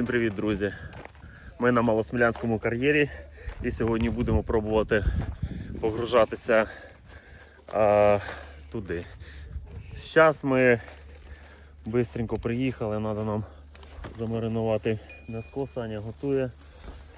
Всім привіт, друзі! Ми на Малосмілянському кар'єрі і сьогодні будемо пробувати погружатися а, туди. Зараз ми швидко приїхали, треба нам замаринувати м'яско. Саня готує.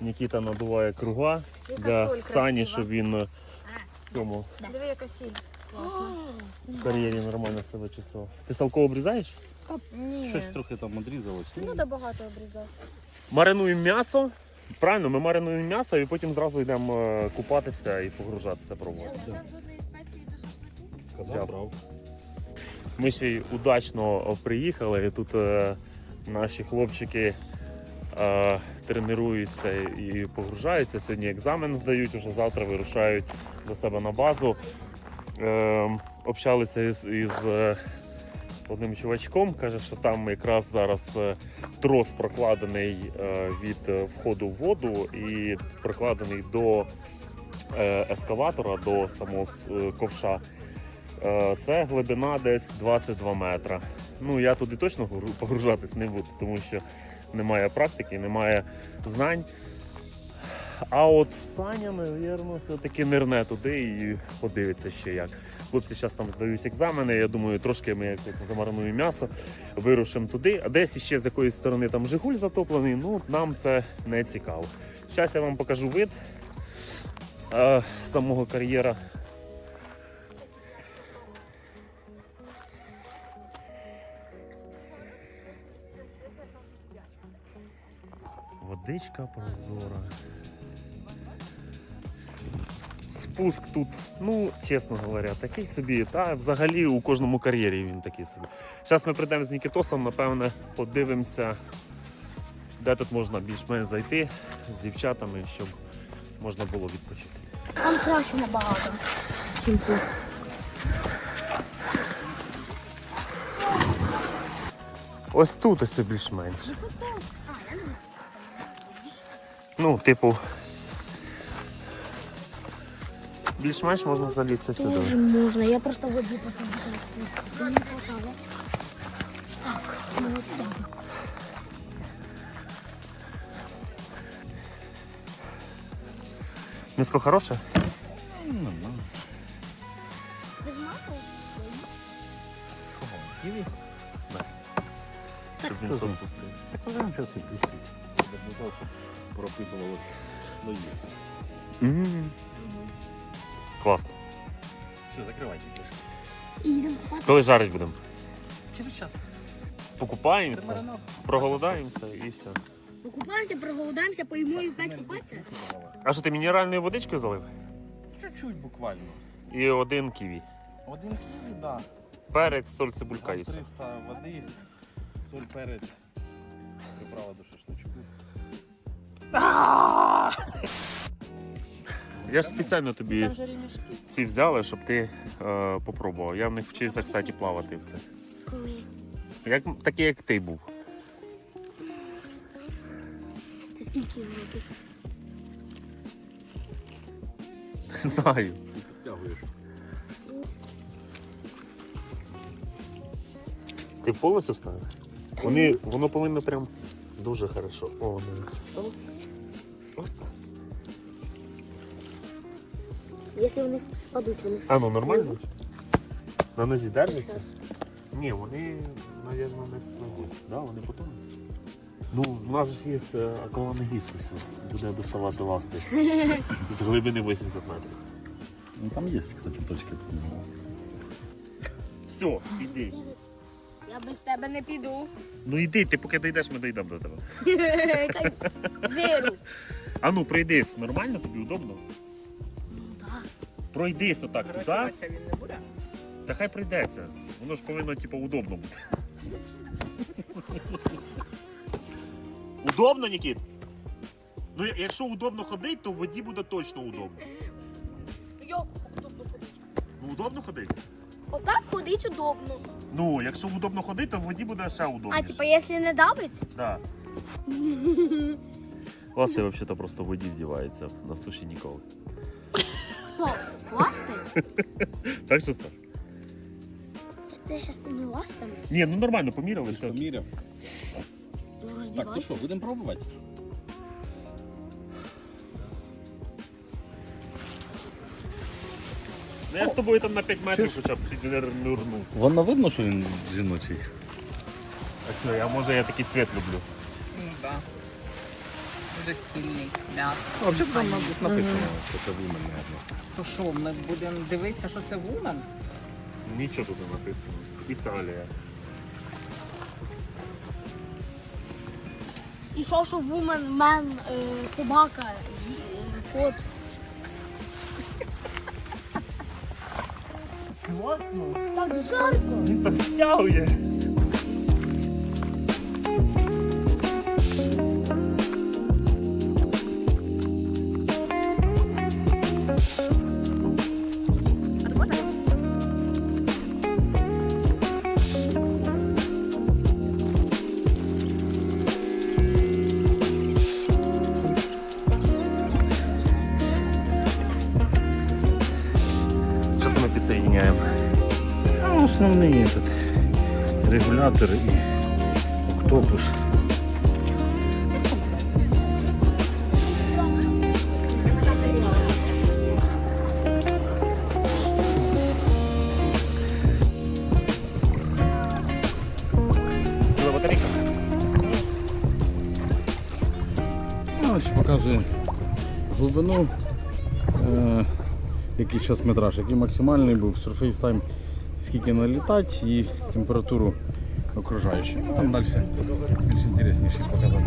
Нікіта надуває круга для Сані, щоб він в цьому Диви, яка сіль. Кар'єрі нормально себе чувствував. Ти салко обрізаєш? Ні. Щось трохи там одрізалось. Не треба багато обрізати. Маринуємо м'ясо. Правильно, ми маринуємо м'ясо і потім зразу йдемо е, купатися і погружатися пробувати. Взяв. Казав, брав. Ми ще й удачно приїхали. І тут е, наші хлопчики е, тренуються і погружаються. Сьогодні екзамен здають, уже завтра вирушають до себе на базу. Е, общалися із, із е, одним чувачком. Каже, що там якраз зараз е, трос прокладений е, від входу в воду і прокладений до ескаватора, до самого ковша. Це глибина десь 22 метра. Ну я туди точно погру- погружатись не буду, тому що немає практики, немає знань. А от Саня, мабуть, все-таки нирне туди і подивиться ще як. Хлопці зараз там здають екзамени. Я думаю, трошки ми як от замаринуємо м'ясо, вирушимо туди. А десь ще з якоїсь сторони там Жигуль затоплений. Ну нам це не цікаво. Зараз я вам покажу вид е, самого кар'єра. Водичка прозора. Спуск тут, ну, чесно говоря, такий собі. Та взагалі у кожному кар'єрі він такий собі. Зараз ми прийдемо з Нікітосом, напевне, подивимося, де тут можна більш-менш зайти з дівчатами, щоб можна було відпочити. Там краще набагато, чим тут. Ось тут ось більш-менш. Ну, типу. Більш-менш можна залізти сюди. Тоже можна, я просто воді посадила. Ти не поставила? Так, ну от так. Міско хороше? Нормально. Щоб він сон пустив. Так можемо зараз і пустити. Я не знав, щоб пропитувалося слої. М. Все, закривайте. Купати. Коли жарить будемо? Через час. Покупаємося, проголодаємося і все. Покупаємося, проголодаємося, поїмо і опять купатися. А що ти мінеральною водичкою залив? Чуть-чуть буквально. І один ківі. Один кілі, да. Перець, соль, цибулька і все. 300 води, соль, перець, приправа до шашличку. Я ж спеціально тобі вже ремішки. ці взяли, щоб ти е, попробував. Я в них вчився, кстати, плавати в це. Коли? Як, такий, як ти був. Ти скільки років? Не знаю. Підтягуєш. Ти повністю вставив? Вони, воно повинно прям дуже хорошо. О, ну. Якщо вони спадуть, вони А ну нормально? На нозі держаться? Ні, вони, мабуть, не спливуть. Да, вони потім. Ну, у нас ж є е, аквалангіст ось, буде доставати ласти з глибини 80 метрів. Ну там є, кстати, точки. Все, іди. Я без тебе не піду. Ну йди, ти поки дійдеш, ми дійдемо до тебе. Віру. А ну пройдись, нормально тобі удобно? Пройдись отак туди. він не буде? Та хай прийдеться. Воно ж повинно, типу, удобно бути. удобно, Нікіт? Ну, я- якщо удобно ходити, то в воді буде точно удобно. Як удобно ходити? Ну, удобно ходити? Отак ходить удобно. Ну, якщо удобно ходити, то в воді буде ще удобніше. А типа, якщо не давить? Да. Класти взагалі просто в воді вдівається на суші ніколи. Хто? Ласти? Так що, Саш? Ти зараз не ластами? Ні, ну нормально, поміряли все. Поміряв. Роздивись. Так, то що, будемо пробувати? Ну, я з тобою там на 5 метрів хоча б піднирнув. Воно видно, що він жіночий. А що, я може я такий цвіт люблю. Ну да. Дуже. М'яко. Ну, взагалі там десь написано, що це вумен, мабуть. То що, ми будемо дивитися, що це вумен? Нічого тут не написано. Італія. І що, що вумен, мен, е, собака, е, кот. Так жарко. Він так стягує. Основний этот, регулятор і октопус. Показує глибину, е, який зараз метраж, який максимальний був, Surface Time, скільки налітати і температуру окружаючу. Ну, Там далі більш інтересніше показати.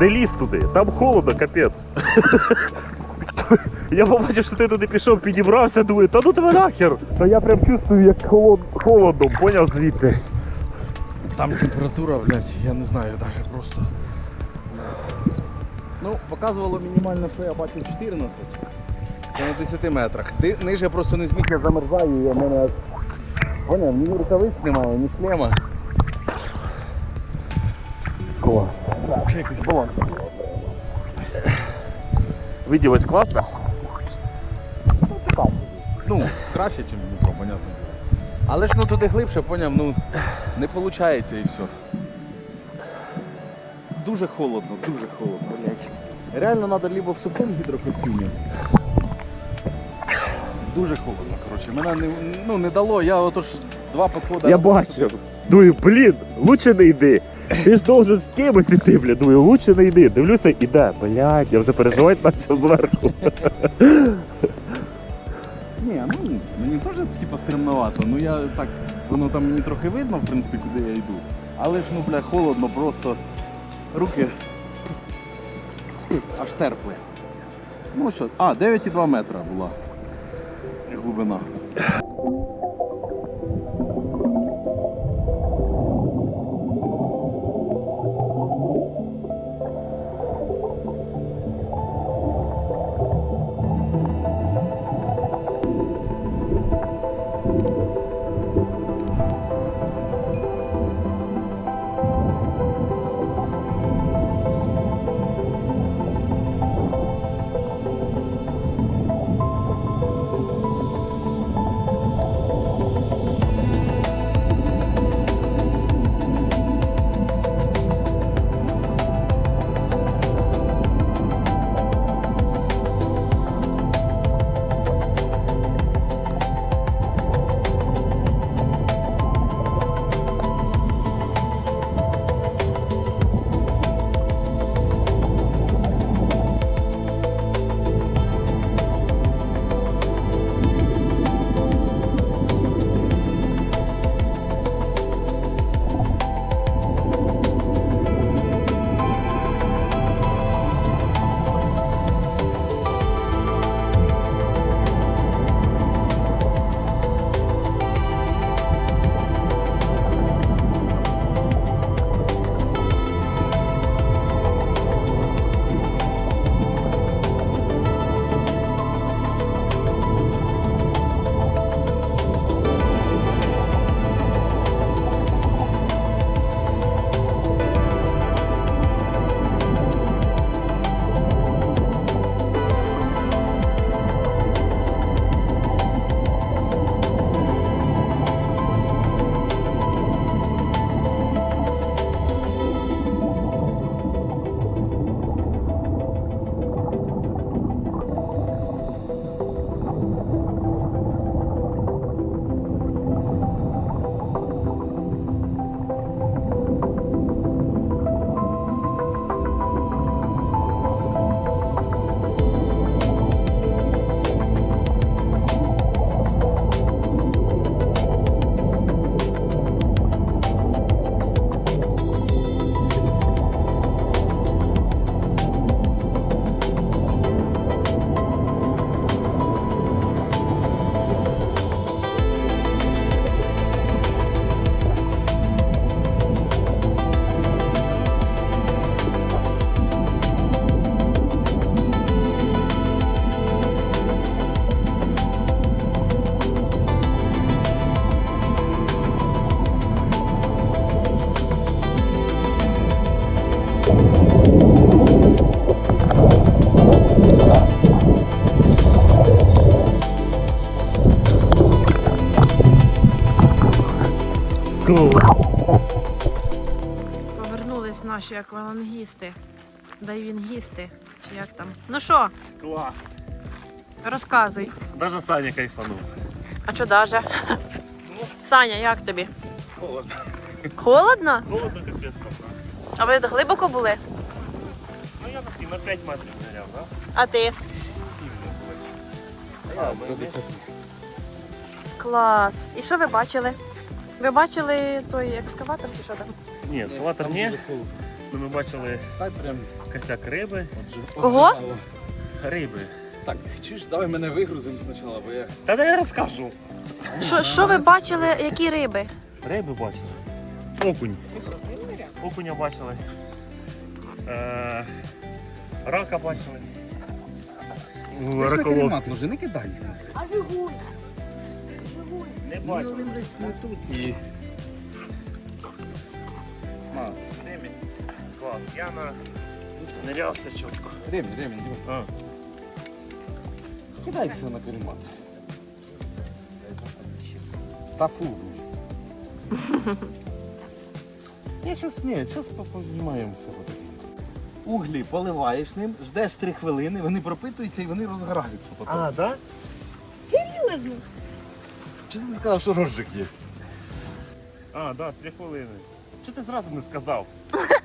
Не лізь туди, там холодно, капець. Я побачив, що ти туди пішов, підібрався, думаю, та ну тебе нахер. Та я прям чувствую, як холод, холодно, поняв звідти. Там температура, блядь, я не знаю, навіть просто. Ну, показувало мінімально, що я бачив 14. Це на 10 метрах. Ти, ниже просто не зміг, я замерзаю, я мене. Поняв, ні рукавиць немає, ні шлема. Ще якийсь баланс. Виділось класно? Ну, краще, ніж Дніпро, понятно. Але ж ну туди глибше, поняв, ну не виходить і все. Дуже холодно, дуже холодно, блядь. Реально треба либо в сухому гідрокостюмі. Дуже холодно, коротше. Мене не, ну, не дало, я отож два підходи. Я бачив. Думаю, блін, лучше не йди. Ти ж должен з кимось іти, блін. Думаю, лучше не йди. Дивлюся, іде. Блядь, я вже переживати почав зверху. Ні, ну мені теж типу, стремновато. Ну я так, воно там мені трохи видно, в принципі, куди я йду. Але ж ну бля, холодно, просто руки аж терпли. Ну що, а, 9,2 метра була глибина. Наші аквалангісти. Дайвінгісти. Чи як там? Ну що, Клас. розказуй. Даже Саня кайфанув. А що даже? Саня, як тобі? Холодно. Холодно? Холодно капець там. А ви глибоко були? Ну я такий на 5 метрів ныряв, да? А ти? 7 не було. А, ми десь Клас. І що ви бачили? Ви бачили той екскаватор чи що там? Ні, ескалатор ні. Ну, ми бачили Так прям. косяк риби. Кого? Риби. Так, чуєш, давай мене вигрузимо спочатку, бо я. Та дай я розкажу. Що, що ви бачили, які риби? Риби бачили. Окунь. Окуня бачили. Е, рака бачили. Раколовці. може не кидай. А Жигуль? Жигуль. Не Ну бачили. він десь не тут і. Клас. Я на... нырявся чітко. ремінь, ремінь, диви. А. Кидай все на каремат. Та фу. Я щас, ні, щас по- познімаємо все. Углі поливаєш ним, ждеш 3 хвилини, вони пропитуються і вони розгораються потім. А, да? Серйозно? Чи ти не сказав, що розжиг є? А, да, три хвилини. Чи ти зразу не сказав?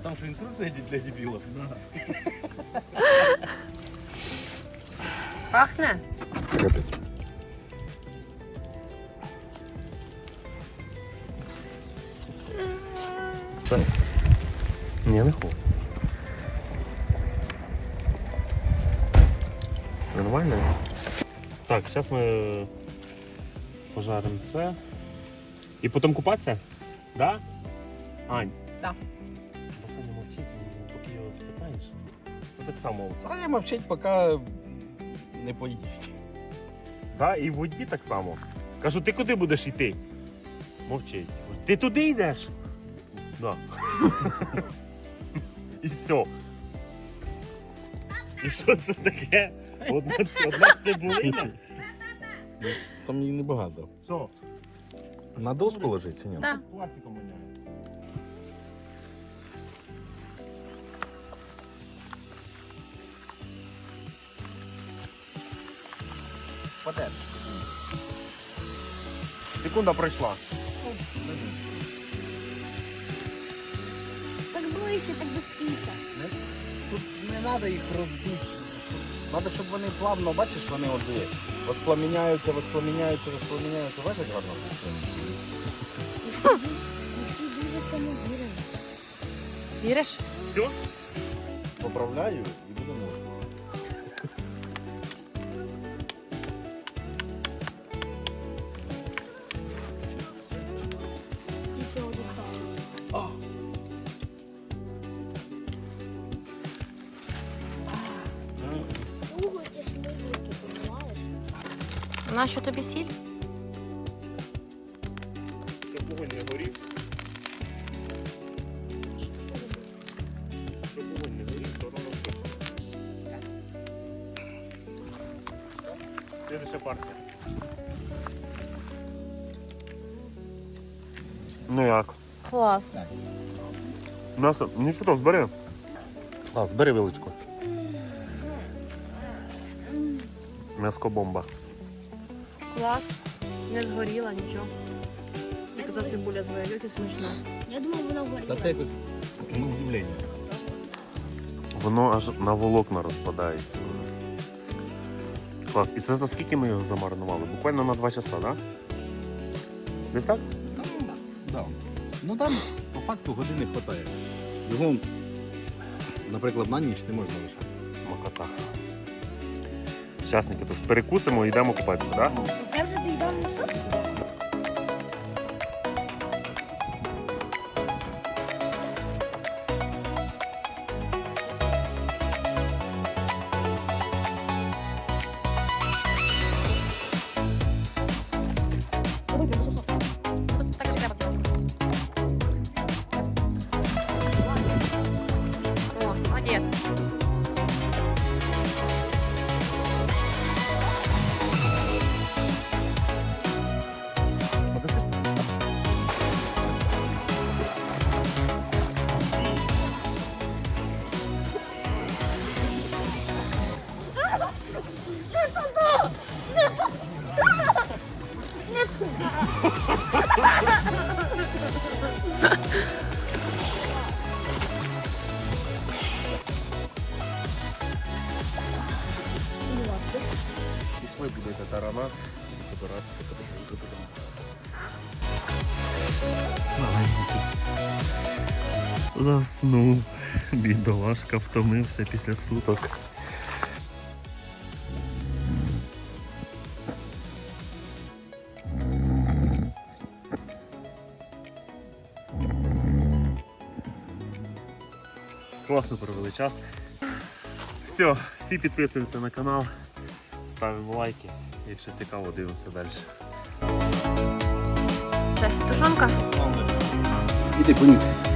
А там що інструкція йде для дебілів? Пахне? Капець. Все. Ні, не ху. Нормально? Так, зараз ми пожаримо це. І потім купатися? Да? Ань? Да. Само. Саня мовчить, поки не поїсть. Да? І в воді так само. Кажу, ти куди будеш йти? Мовчить. Ти туди йдеш? Да. І все. І що це таке? Одна, одна цибулина? Там її небагато. Що? На доску лежить чи ні? Так. Пластиком воняє. Паде. Секунда пройшла. Так ближче, так быстріше. Тут не треба їх розбити. Треба, щоб вони плавно, бачиш, вони от є. Воспламіняються, воспламіняються, воспламіняються. Бачиш, як гарно? І всі, всі дуже цьому вірили. Віриш? Все? Поправляю Нащо тобі сіль? Щоб вогонь не горів. Щоб вогонь не горів, то воно розпочне. Следующая партія. Ну як? Клас. М'ясо. Ніхто збери. А, збери вилочку. М'яско бомба. Клас. Не згоріла нічого. Ти казав, цибуля згоріла, і смачно. Я думав, вона горіла. Та це якось ну, удивлення. Воно аж на волокна розпадається. Клас. І це за скільки ми його замаринували? Буквально на 2 часа, так? Да? Десь так? Ну, да. ну там по факту години вистачає. Його, наприклад, на ніч не можна лишати. Смакота. Щасники, тобто перекусимо і йдемо купатися, так? Це вже доїдав не Заснув. Бідолашка втомився після суток. Класно провели час. Все, всі підписуємося на канал, ставимо лайки. Якщо цікаво, дивимося далі. Це тушонка? Іди понюхай.